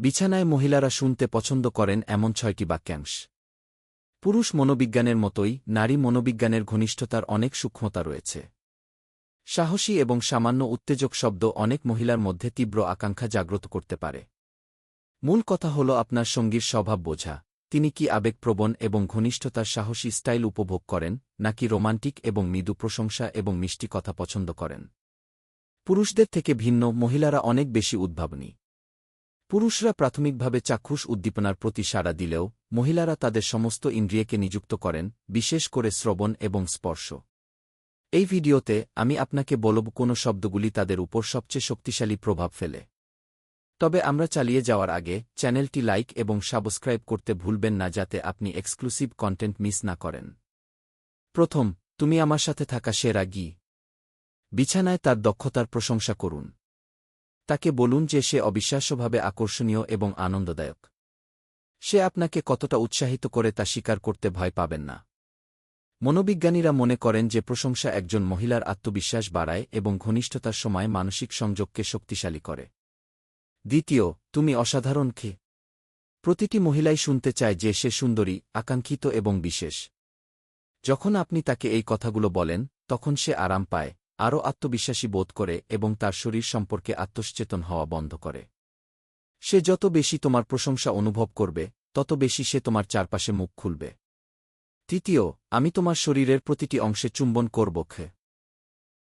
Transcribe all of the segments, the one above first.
বিছানায় মহিলারা শুনতে পছন্দ করেন এমন ছয়টি বাক্যাংশ। পুরুষ মনোবিজ্ঞানের মতোই, নারী মনোবিজ্ঞানের ঘনিষ্ঠতার অনেক সূক্ষ্মতা রয়েছে। সাহসী এবং সামান্য উত্তেজক শব্দ অনেক মহিলার মধ্যে তীব্র আকাঙ্ক্ষা জাগ্রত করতে পারে। মূল কথা হল আপনার সঙ্গীর স্বভাব বোঝা। তিনি কি আবেগপ্রবণ এবং ঘনিষ্ঠতার সাহসী স্টাইল উপভোগ করেন, নাকি রোমান্টিক এবং মৃদু প্রশংসা এবং মিষ্টি কথা পছন্দ করেন? পুরুষদের থেকে ভিন্ন, মহিলারা অনেক বেশি উদ্ভাবনী। পুরুষরা প্রাথমিকভাবে চাক্ষুষ উদ্দীপনার প্রতি সাড়া দিলেও, মহিলারা তাদের সমস্ত ইন্দ্রিয়কে নিযুক্ত করেন, বিশেষ করে শ্রবণ এবং স্পর্শ। এই ভিডিওতে আমি আপনাকে বলব কোন শব্দগুলি তাদের উপর সবচেয়ে শক্তিশালী প্রভাব ফেলে। তবে আমরা চালিয়ে যাওয়ার আগে চ্যানেলটি লাইক এবং সাবস্ক্রাইব করতে ভুলবেন না যাতে আপনি এক্সক্লুসিভ কন্টেন্ট মিস না করেন। প্রথম, তুমি আমার সাথে থাকা সেরা গি। বিছানায় তার দক্ষতার প্রশংসা করুন। তাকে বলুন যে সে অবিশ্বাস্যভাবে আকর্ষণীয় এবং আনন্দদায়ক। সে আপনাকে কতটা উৎসাহিত করে তা স্বীকার করতে ভয় পাবেন না। মনোবিজ্ঞানীরা মনে করেন যে প্রশংসা একজন মহিলার আত্মবিশ্বাস বাড়ায় এবং ঘনিষ্ঠতার সময় মানসিক সংযোগকে শক্তিশালী করে। দ্বিতীয়, তুমি অসাধারণ খে। প্রতিটি মহিলাই শুনতে চায় যে সে সুন্দরী, আকাঙ্ক্ষিত এবং বিশেষ। যখন আপনি তাকে এই কথাগুলো বলেন, তখন সে আরাম পায়। আরও আত্মবিশ্বাসী বোধ করে এবং তার শরীর সম্পর্কে আত্মসচেতন হওয়া বন্ধ করে। সে যত বেশি তোমার প্রশংসা অনুভব করবে, তত বেশি সে তোমার চারপাশে মুখ খুলবে। তৃতীয়, আমি তোমার শরীরের প্রতিটি অংশে চুম্বন করব খে।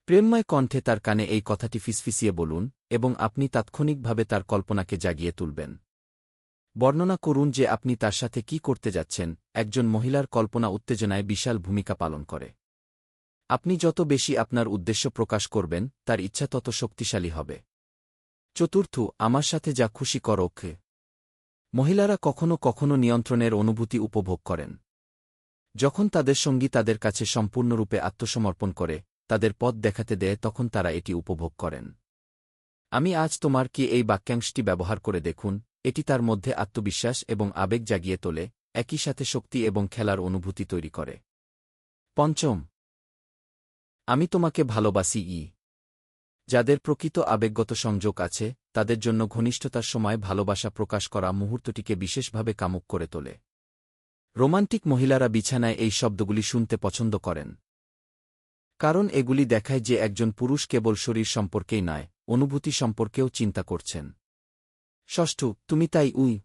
প্রেমময় কণ্ঠে তার কানে এই কথাটি ফিসফিসিয়ে বলুন এবং আপনি তাৎক্ষণিকভাবে তার কল্পনাকে জাগিয়ে তুলবেন। বর্ণনা করুন যে আপনি তার সাথে কি করতে যাচ্ছেন, একজন মহিলার কল্পনা উত্তেজনায় বিশাল ভূমিকা পালন করে। আপনি যত বেশি আপনার উদ্দেশ্য প্রকাশ করবেন, তার ইচ্ছা তত শক্তিশালী হবে। চতুর্থ, আমার সাথে যা খুশি করোকে মহিলারা কখনো কখনো নিয়ন্ত্রণের অনুভূতি উপভোগ করেন। যখন তাদের সঙ্গী তাদের কাছে সম্পূর্ণরূপে আত্মসমর্পণ করে, তাদের পথ দেখাতে দেয়, তখন তারা এটি উপভোগ করেন। আমি আজ তোমার কি এই বাক্যাংশটি ব্যবহার করে দেখুন? এটি তার মধ্যে আত্মবিশ্বাস এবং আবেগ জাগিয়ে তোলে, একই সাথে শক্তি এবং খেলার অনুভূতি তৈরি করে। পঞ্চম আমি তোমাকে ভালোবাসি ই। যাদের প্রকৃত আবেগগত সংযোগ আছে, তাদের জন্য ঘনিষ্ঠতার সময় ভালোবাসা প্রকাশ করা মুহূর্তটিকে বিশেষভাবে কামুক করে তোলে। রোমান্টিক মহিলারা বিছানায় এই শব্দগুলি শুনতে পছন্দ করেন। কারণ এগুলি দেখায় যে একজন পুরুষ কেবল শরীর সম্পর্কেই নয়, অনুভূতি সম্পর্কেও চিন্তা করছেন। ষষ্ঠ, তুমি তাই উই?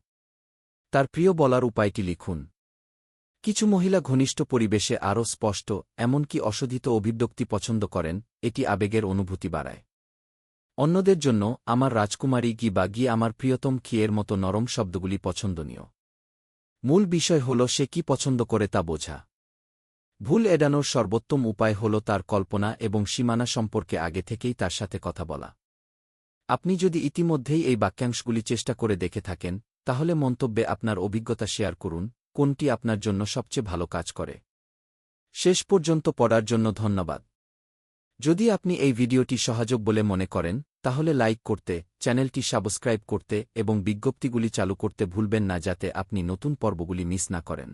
তার প্রিয় বলার উপায়টি লিখুন। কিছু মহিলা ঘনিষ্ঠ পরিবেশে আরও স্পষ্ট, এমনকি অশোধিত অভিব্যক্তি পছন্দ করেন, এটি আবেগের অনুভূতি বাড়ায়। অন্যদের জন্য, আমার রাজকুমারী গি বা গি আমার প্রিয়তম খিয়ের মতো নরম শব্দগুলি পছন্দনীয়। মূল বিষয় হল সে কি পছন্দ করে তা বোঝা। ভুল এড়ানোর সর্বোত্তম উপায় হল তার কল্পনা এবং সীমানা সম্পর্কে আগে থেকেই তার সাথে কথা বলা। আপনি যদি ইতিমধ্যেই এই বাক্যাংশগুলি চেষ্টা করে দেখে থাকেন, তাহলে মন্তব্যে আপনার অভিজ্ঞতা শেয়ার করুন কোনটি আপনার জন্য সবচেয়ে ভালো কাজ করে। শেষ পর্যন্ত পড়ার জন্য ধন্যবাদ। যদি আপনি এই ভিডিওটি সহযোগ বলে মনে করেন, তাহলে লাইক করতে, চ্যানেলটি সাবস্ক্রাইব করতে এবং বিজ্ঞপ্তিগুলি চালু করতে ভুলবেন না যাতে আপনি নতুন পর্বগুলি মিস না করেন।